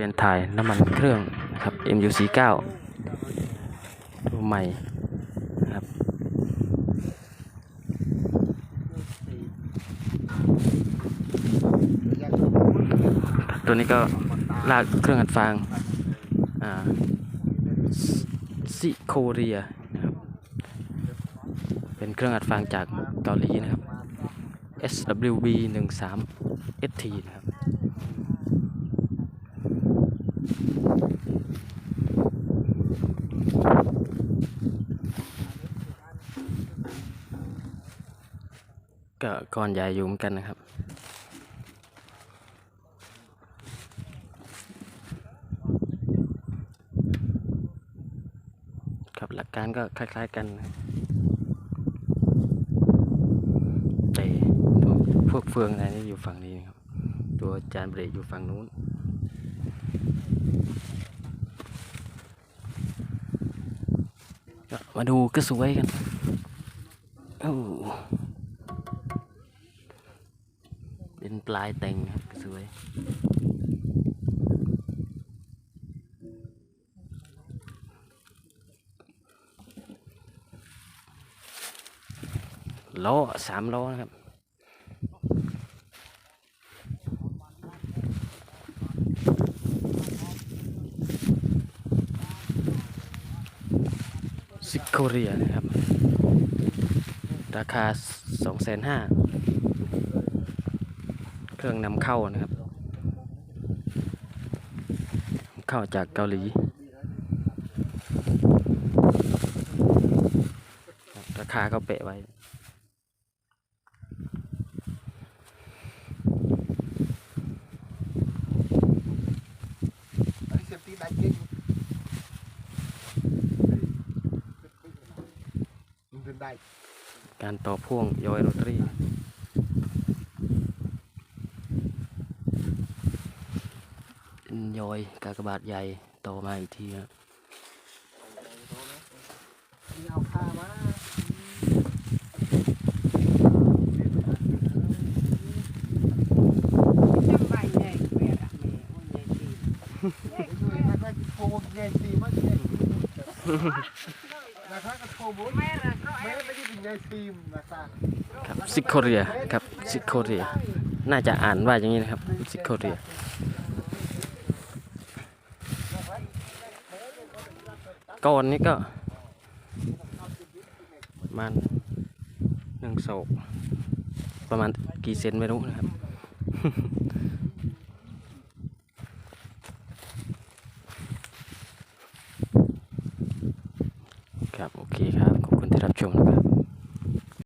ลี่ยนถ่ายน้ำมันเครื่องนะครับ MU49 ตัวใหม่นะครับตัวนี้ก็ลากเครื่องอัดฟางอ่าซิโคเรียนะครับ เป็นเครื่องอัดฟางจากเกาหลีนะครับ SWB 13 ST นะครับ ก็ก้อนใหญ่อยู่เหมือนกันนะครับ ครับหลักการก็คล้าย ๆกันนะแต่พวกเฟืองอะไรนี่อยู่ฝั่งนี้นะครับ ตัวจานเบรกอยู่ฝั่งนู้น มาดูก็สวยกันโอ้เป็นปลายแต่งครับก็สวยล้อสามล้อนะครับ ซิโคเรียนะครับ ราคาสองแสนห้าเครื่องนำเข้านะครับ เข้าจากเกาหลีราคาก็เปะไว้ เสียบตีได้เก่งมันเป็น ได้ การต่อพ่วงยอยโรตารี่เป็นยอยกากบาทใหญ่ต่อมาอีกทีครับมีเอาค่ามาช่วยนักนักโคมเงยซีมั นเงยนักนักโคมแม่ไม่ได้เป็นเงยซีมนะครับครับซิโคเรียครับซิโคเรีย น่าจะอ่านว่าอย่างนี้นะครับซิโคเรียก้อนนี้ก็ประมาณหนึ่งโศกประมาณกี่เซนไม่รู้นะครับ ครับ โอเคครับ ขอบคุณที่รับชมนะครับ